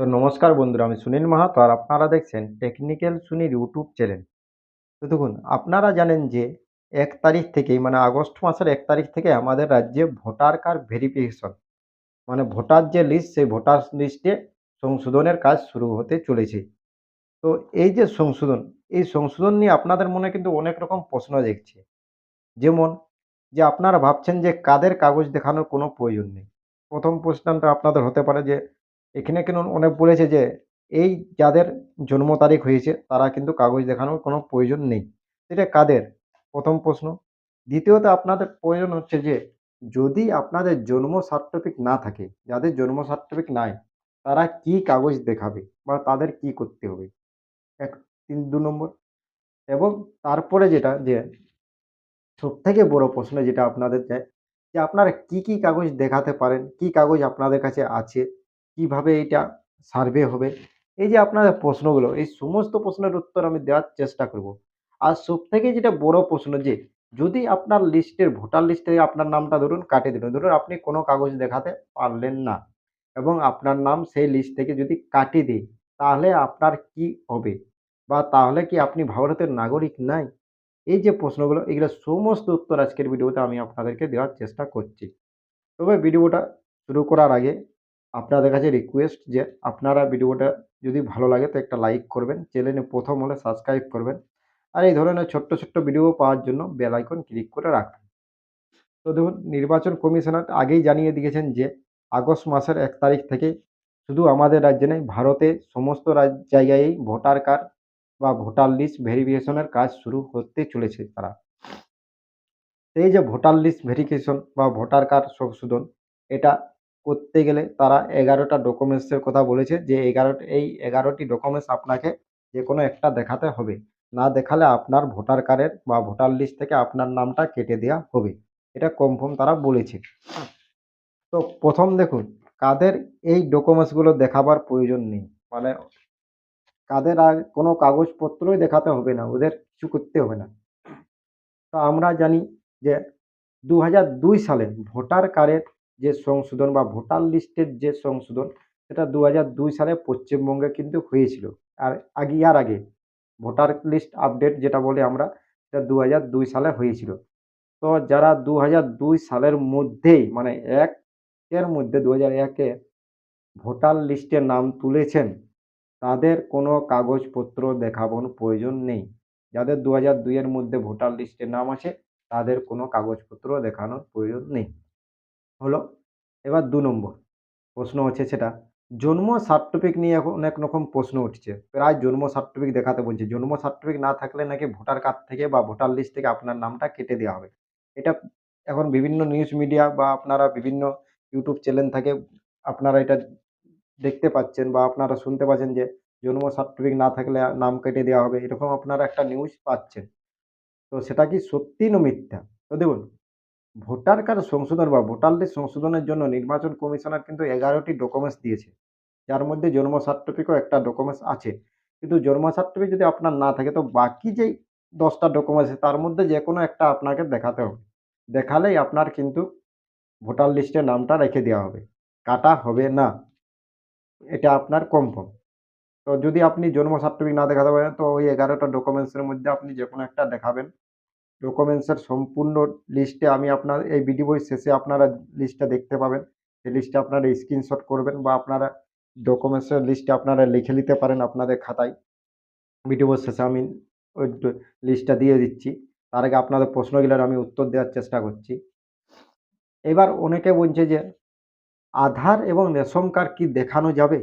তো নমস্কার বন্ধুরা, আমি সুনীল মাহাতো আর আপনারা দেখছেন টেকনিক্যাল সুনীল ইউটিউব চ্যানেল। তো দেখুন, আপনারা জানেন যে এক তারিখ থেকেই মানে আগস্ট মাসের এক তারিখ থেকে আমাদের রাজ্যে ভোটার কার্ড ভেরিফিকেশন মানে ভোটার যে লিস্ট, সেই ভোটার লিস্টে সংশোধনের কাজ শুরু হতে চলেছে। তো এই যে সংশোধন, এই সংশোধন নিয়ে আপনাদের মনে কিন্তু অনেক রকম প্রশ্ন দেখছে। যেমন, যে আপনারা ভাবছেন যে কাদের কাগজ দেখানোর কোনো প্রয়োজন নেই। প্রথম প্রশ্নটা আপনাদের হতে পারে যে এখানে কেন অনেক বলেছে যে, এই যাদের জন্ম তারিখ হয়েছে, তারা কিন্তু কাগজ দেখানোর কোনো প্রয়োজন নেই। এটা কাদের? প্রথম প্রশ্ন। দ্বিতীয়ত আপনাদের প্রয়োজন হচ্ছে যে, যদি আপনাদের জন্ম সার্টিফিকেট না থাকে, যাদের জন্ম সার্টিফিকেট নাই, তারা কি কাগজ দেখাবে বা তাদের কি করতে হবে? এক, তিন, দু নম্বর। এবং তারপরে যেটা যে, সবথেকে বড় প্রশ্ন যেটা আপনাদের চাই যে আপনারা কি কি কাগজ দেখাতে পারেন, কি কাগজ আপনাদের কাছে আছে কীভাবে এটা সার্ভে হবে? এই যে আপনাদের প্রশ্নগুলো, এই সমস্ত প্রশ্নের উত্তর আমি দেওয়ার চেষ্টা করব। আর সবথেকে যেটা বড় প্রশ্ন যে, যদি আপনার লিস্টের ভোটার লিস্ট আপনার নামটা ধরুন কাটিয়ে দিল ধরুন আপনি কোনো কাগজ দেখাতে পারলেন না এবং আপনার নাম সেই লিস্ট থেকে যদি কাটিয়ে দিই তাহলে আপনার কি হবে? বা তাহলে কি আপনি ভারতের নাগরিক নাই? এই যে প্রশ্নগুলো, এগুলো সমস্ত উত্তর আজকের ভিডিওতে আমি আপনাদেরকে দেওয়ার চেষ্টা করছি। তবে ভিডিওটা শুরু করার আগে আপনাদের কাছে রিকোয়েস্ট যে আপনারা ভিডিওটা যদি ভালো লাগে তো একটা লাইক করবেন চ্যানেলে প্রথম হলে সাবস্ক্রাইব করবেন আর এই ধরনের ছোট্ট ছোট্ট ভিডিও পাওয়ার জন্য বেল আইকন ক্লিক করে রাখবেন। তো দেখুন, নির্বাচন কমিশনার আগেই জানিয়ে দিয়েছেন যে আগস্ট মাসের এক তারিখ থেকে শুধু আমাদের রাজ্যে নেই ভারতে সমস্ত জায়গায়ই ভোটার কার্ড বা ভোটার লিস্ট ভেরিফিকেশনের কাজ শুরু করতে চলেছে তারা। এই যে ভোটার লিস্ট ভেরিফিকেশন বা ভোটার কার্ড সংশোধন, এটা করতে গেলে তারা এগারোটা ডকুমেন্টসের কথা বলেছে যে এগারোটি এই এগারোটি ডকুমেন্টস আপনাকে যে কোনো একটা দেখাতে হবে। না দেখালে আপনার ভোটার কার্ডের বা ভোটার লিস্ট থেকে আপনার নামটা কেটে দেওয়া হবে। এটা কনফার্ম তারা বলেছে। তো প্রথম দেখুন, কাদের এই ডকুমেন্টসগুলো দেখাবার প্রয়োজন নেই? মানে কাদের আর কোনো কাগজপত্রই দেখাতে হবে না, ওদের কিছু করতে হবে না। তো আমরা জানি যে দু হাজার দুই সালে ভোটার কার্ডের যে সংশোধন বা ভোটার লিস্টের যে সংশোধন সেটা দু দুই সালে পশ্চিমবঙ্গে কিন্তু হয়েছিল। আর আগে, ইয়ার আগে ভোটার লিস্ট আপডেট যেটা বলে আমরা সেটা দু দুই সালে হয়েছিল। তো যারা দু দুই সালের মধ্যেই মানে এক এর মধ্যে দু হাজার একে ভোটার লিস্টে নাম তুলেছেন, তাদের কোনো কাগজপত্র দেখানোর প্রয়োজন নেই। যাদের দু হাজার দুইয়ের মধ্যে ভোটার লিস্টে নাম আছে, তাদের কোনো কাগজপত্র দেখানোর প্রয়োজন নেই। হলো এবার দু নম্বর প্রশ্ন হচ্ছে সেটা। জন্ম সার্টিফিকেট নিয়ে এখন অনেক রকম প্রশ্ন উঠছে। প্রায় জন্ম সার্টিফিকেট দেখাতে বলছে। জন্ম সার্টিফিকেট না থাকলে নাকি ভোটার কার্ড থেকে বা ভোটার লিস্ট থেকে আপনার নামটা কেটে দেওয়া হবে। এটা এখন বিভিন্ন নিউজ মিডিয়া বা আপনারা বিভিন্ন ইউটিউব চ্যানেল থেকে আপনারা এটা দেখতে পাচ্ছেন বা আপনারা শুনতে পাচ্ছেন যে জন্ম সার্টিফিকেট না থাকলে নাম কেটে দেওয়া হবে। এরকম আপনারা একটা নিউজ পাচ্ছেন। তো সেটা কি সত্যি না মিথ্যা? তো দেখুন ভোটার কার্ড সংশোধন বা ভোটার লিস্ট সংশোধনের জন্য নির্বাচন কমিশনার কিন্তু এগারোটি ডকুমেন্টস দিয়েছে। যার মধ্যে জন্ম সার্টিফিকেটও একটা ডকুমেন্টস আছে। কিন্তু জন্ম সার্টিফিকেট যদি আপনার না থাকে, তো বাকি যেই দশটা ডকুমেন্টস তার মধ্যে যে কোনো একটা আপনাকে দেখাতে হবে। দেখালেই আপনার কিন্তু ভোটার লিস্টে নামটা রেখে দেওয়া হবে। কাটা হবে না। এটা আপনার কনফার্ম তো যদি আপনি জন্ম সার্টিফিকেট না দেখাতে পারেন, তো ওই এগারোটা ডকুমেন্টসের মধ্যে আপনি যে কোনো একটা দেখাবেন। ডকুমেন্টসের সম্পূর্ণ লিস্টে আমি আপনার এই ভিডিও শেষে আপনারা লিস্টটা দেখতে পাবেন। সেই লিস্টে আপনারা স্ক্রিনশট করবেন বা আপনারা ডকুমেন্টসের লিস্টে আপনারা লিখে নিতে পারেন আপনাদের খাতায়। ভিডিও শেষে আমি ওই লিস্টটা দিয়ে দিচ্ছি। তার আগে আপনাদের প্রশ্নগুলোর আমি উত্তর দেওয়ার চেষ্টা করছি। এবার অনেকে বলছে যে, আধার এবং রেশন কার্ড কি দেখানো যাবে?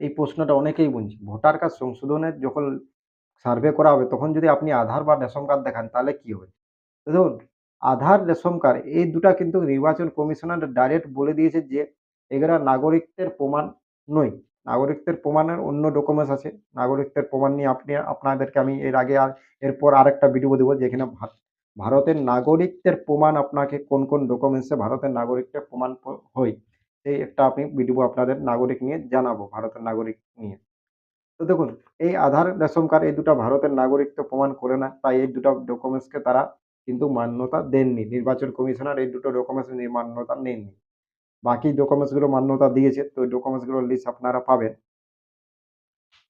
এই প্রশ্নটা অনেকেই বলছে। ভোটার কার্ড সংশোধনের যখন সার্ভে করা হবে, তখন যদি আপনি আধার বা রেশন কার্ড দেখান, তাহলে কি হবে? দেখুন আধার, রেশন কার্ড, এই দুটা কিন্তু নির্বাচন কমিশনার ডাইরেক্ট বলে দিয়েছে যে, এগুলা নাগরিকত্বের প্রমাণ নয়। নাগরিকত্বের প্রমাণের অন্য ডকুমেন্টস আছে। নাগরিকদের প্রমাণ নিয়ে আপনি, আপনাদেরকে আমি এর আগে আর, এরপর আরেকটা ভিডিও দেবো যেখানে ভারতের নাগরিকদের প্রমাণ আপনাকে কোন কোন ডকুমেন্টসে ভারতের নাগরিকদের প্রমাণ হয়, এই একটা আমি ভিডিও আপনাদের নাগরিক নিয়ে জানাব, ভারতের নাগরিক নিয়ে। তো দেখুন, এই আধার রেশন কার্ড এই দুটো ভারতের নাগরিকত্ব প্রমাণ করে না, তাই এই দুটো ডকুমেন্টসকে তারা কিন্তু মান্যতা দেননি। নির্বাচন কমিশনার এই দুটো ডকুমেন্টস মান্যতা নেননি। বাকি ডকুমেন্টসগুলো মান্যতা দিয়েছে, তো ওই ডকুমেন্টসগুলোর লিস্ট আপনারা পাবেন।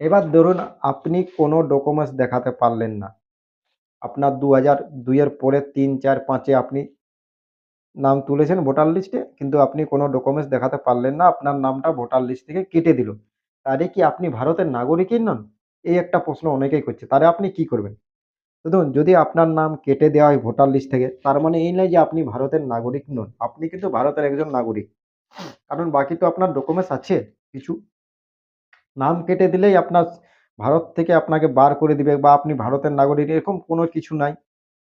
এবার ধরুন, আপনি কোনো ডকুমেন্টস দেখাতে পারলেন না। আপনার দু হাজার দুইয়ের পরে তিন, চার, পাঁচে আপনি নাম তুলেছেন ভোটার লিস্টে কিন্তু আপনি কোনো ডকুমেন্টস দেখাতে পারলেন না, আপনার নামটা ভোটার লিস্ট থেকে কেটে দিল। তাহলে কি আপনি ভারতের নাগরিকই নন? এই একটা প্রশ্ন অনেকেই করছে। তাহলে আপনি কি করবেন? দেখুন, যদি আপনার নাম কেটে দেওয়া হয় ভোটার লিস্ট থেকে, তার মানে এই নয় যে আপনি ভারতের নাগরিক নন। আপনি কিন্তু ভারতের একজন নাগরিক। কারণ বাকি তো আপনার ডকুমেন্টস আছে কিছু। নাম কেটে দিলেই আপনার ভারত থেকে আপনাকে বার করে দিবে বা আপনি ভারতের নাগরিক, এরকম কোনো কিছু নাই।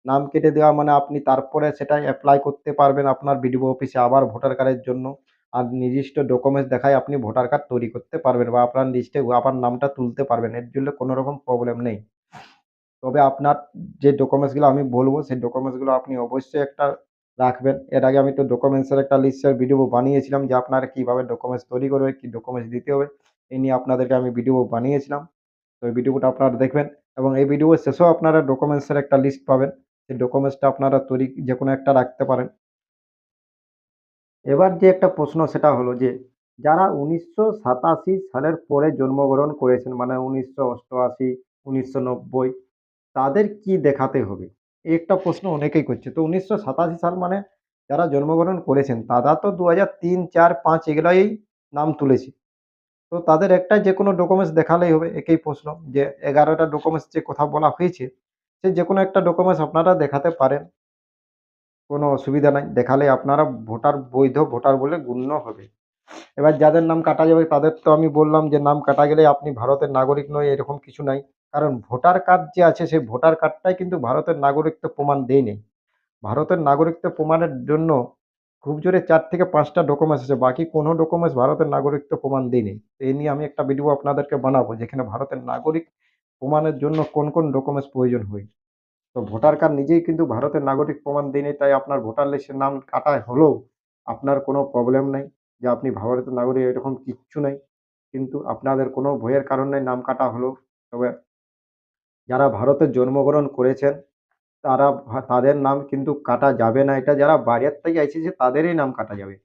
নাম কেটে দেওয়া মানে আপনি তারপরে সেটা অ্যাপ্লাই করতে পারবেন আপনার বিডিও অফিসে আবার ভোটার কার্ডের জন্য। আর নির্দিষ্ট ডকুমেন্টস দেখায় আপনি ভোটার কার্ড তৈরি করতে পারবেন বা আপনার লিস্টে আপনার নামটা তুলতে পারবেন। এর জন্য কোনো রকম প্রবলেম নেই। তবে আপনার যে ডকুমেন্টসগুলো আমি বলব, সেই ডকুমেন্টসগুলো আপনি অবশ্যই একটা রাখবেন। এর আগে আমি তো ডকুমেন্টসের একটা লিস্টের ভিডিও বানিয়েছিলাম যে আপনারা কীভাবে ডকুমেন্টস তৈরি করবে কী ডকুমেন্টস দিতে হবে এই নিয়ে আপনাদেরকে আমি ভিডিও বানিয়েছিলাম। তো এই ভিডিওটা আপনারা দেখবেন এবং এই ভিডিও শেষেও আপনারা ডকুমেন্টসের একটা লিস্ট পাবেন। সেই ডকুমেন্টসটা আপনারা তৈরি যে কোনো একটা রাখতে পারেন। এবার যে একটা প্রশ্ন সেটা হলো যে, যারা উনিশশো সাতাশি সালের পরে জন্মগ্রহণ করেছেন মানে উনিশশো অষ্টআশি, উনিশশো নব্বই, তাদের কি দেখাতে হবে? এই একটা প্রশ্ন অনেকেই করছে। তো উনিশশো সাতাশি সাল মানে যারা জন্মগ্রহণ করেছেন, তারা তো দু হাজার তিন, চার, পাঁচ এগুলোই নাম তুলেছে। তো তাদের একটা যে কোনো ডকুমেন্টস দেখালেই হবে, একই প্রশ্ন যে, এগারোটা ডকুমেন্টস যে কথা বলা হয়েছে, সে যে কোনো একটা ডকুমেন্টস আপনারা দেখাতে পারেন। কোনো অসুবিধা নাই। দেখালে আপনারা ভোটার বৈধ ভোটার বলে গণ্য হবে। এবার যাদের নাম কাটা যাবে, তাদের তো আমি বললাম যে নাম কাটা গেলে আপনি ভারতের নাগরিক নয়, এরকম কিছু নাই। কারণ ভোটার কার্ড যে আছে, সেই ভোটার কার্ডটাই কিন্তু ভারতের নাগরিকত্ব প্রমাণ দেয়নি ভারতের নাগরিকত্ব প্রমাণের জন্য খুব জোরে চার থেকে পাঁচটা ডকুমেন্টস আছে, বাকি কোনো ডকুমেন্টস ভারতের নাগরিকত্ব প্রমাণ দেয়নি তো এই নিয়ে আমি একটা ভিডিও আপনাদেরকে বানাবো, যেখানে ভারতের নাগরিক প্রমাণের জন্য কোন কোন ডকুমেন্টস প্রয়োজন হয়। তো ভোটার কার্ড নিজেই কিন্তু ভারতের নাগরিক প্রমাণ দেয়নি, তাই আপনার ভোটার লিস্টের নাম কাটা হলেও আপনার কোনো প্রবলেম নাই। যে আপনি ভারতের নাগরিক, এরকম কিচ্ছু নাই। কিন্তু আপনাদের কোনো ভয়ের কারণ নাম কাটা হলেও। তবে যারা ভারতে জন্মগ্রহণ করেছেন, তারা, তাদের নাম কিন্তু কাটা যাবে না। এটা যারা বাইরের থেকে এসেছে তাদেরই নাম কাটা যাবে।